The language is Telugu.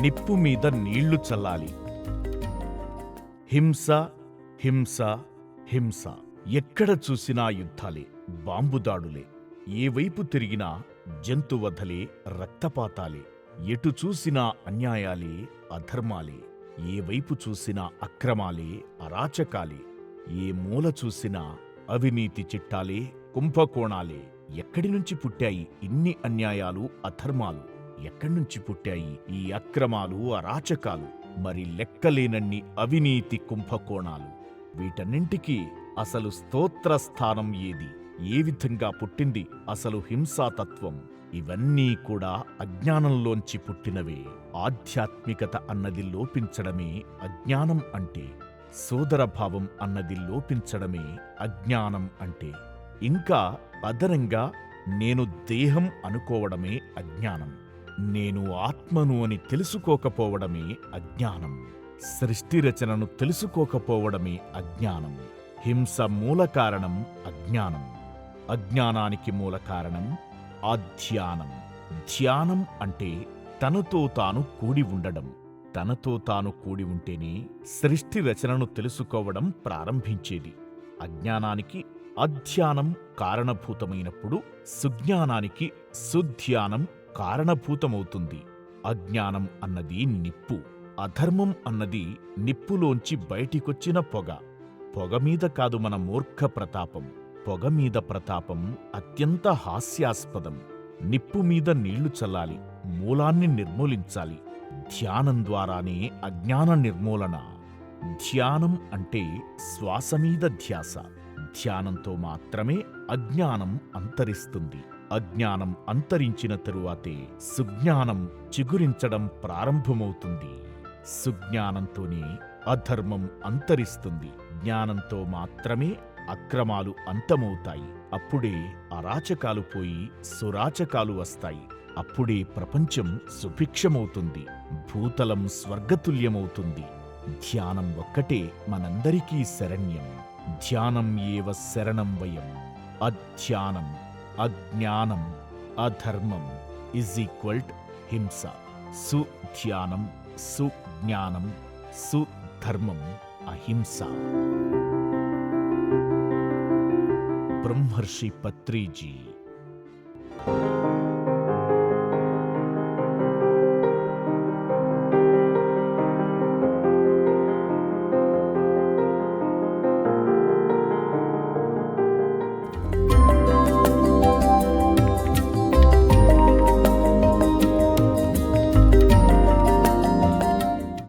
నిప్పు మీద నీళ్ళు చల్లాలి. హింస హింస హింస. ఎక్కడ చూసినా యుద్ధాలే బాంబుదాడులే. ఏ వైపు తిరిగినా జంతువధలే రక్తపాతాలే. ఎటు చూసినా అన్యాయాలే అధర్మాలే. ఏ వైపు చూసినా అక్రమాలే అరాచకాలే. ఏ మూల చూసినా అవినీతి చిట్టాలే కుంభకోణాలే. ఎక్కడి నుంచి పుట్టాయి ఇన్ని అన్యాయాలు అధర్మాలు? ఎక్కడ్నుంచి పుట్టాయి ఈ అక్రమాలు అరాచకాలు మరి లెక్కలేనన్ని అవినీతి కుంభకోణాలు? వీటన్నింటికీ అసలు స్తోత్ర స్థానం ఏది? ఏ విధంగా పుట్టింది అసలు హింసాతత్వం? ఇవన్నీ కూడా అజ్ఞానంలోంచి పుట్టినవే. ఆధ్యాత్మికత అన్నది లోపించడమే అజ్ఞానం అంటే. సోదరభావం అన్నది లోపించడమే అజ్ఞానం అంటే. ఇంకా అదనంగా నేను దేహం అనుకోవడమే అజ్ఞానం. నేను ఆత్మను అని తెలుసుకోకపోవడమే అజ్ఞానం. సృష్టి రచనను తెలుసుకోకపోవడమే అజ్ఞానం. హింస మూల కారణం అజ్ఞానం. అజ్ఞానానికి మూల కారణం ఆధ్యానం ధ్యానం అంటే తనతో తాను కూడి ఉండడం. తనతో తాను కూడి ఉంటేనే సృష్టి రచనను తెలుసుకోవడం ప్రారంభించేది. అజ్ఞానానికి అధ్యానం కారణభూతమైనప్పుడు సుజ్ఞానానికి సుధ్యానం కారణభూతమవుతుంది. అజ్ఞానం అన్నది నిప్పు. అధర్మం అన్నది నిప్పులోంచి బయటికొచ్చిన పొగ. పొగమీద కాదు మన మూర్ఖ ప్రతాపం. పొగమీద ప్రతాపం అత్యంత హాస్యాస్పదం. నిప్పు మీద నీళ్ళు చల్లాలి. మూలాన్ని నిర్మూలించాలి. ధ్యానం ద్వారానే అజ్ఞాన నిర్మూలన. ధ్యానం అంటే శ్వాస మీద ధ్యాస. ధ్యానంతో మాత్రమే అజ్ఞానం అంతరిస్తుంది. అజ్ఞానం అంతరించిన తరువాతే సుజ్ఞానం చిగురించడం ప్రారంభమవుతుంది. సుజ్ఞానంతోనే అధర్మం అంతరిస్తుంది. జ్ఞానంతో మాత్రమే అక్రమాలు అంతమవుతాయి. అప్పుడే అరాచకాలు పోయి సురాచకాలు వస్తాయి. అప్పుడే ప్రపంచం సుభిక్షమవుతుంది. భూతలం స్వర్గతుల్యమవుతుంది. ధ్యానం ఒక్కటే మనందరికీ శరణ్యం. ధ్యానం ఏవ శరణం వయం. అధ్యానం అజ్ఞానం అధర్మం ఇజ్ ఈక్వల్ హింస సుధ్యానం సుజ్ఞానం సుధర్మం అహింస బ్రహ్మర్షి పత్రిజీ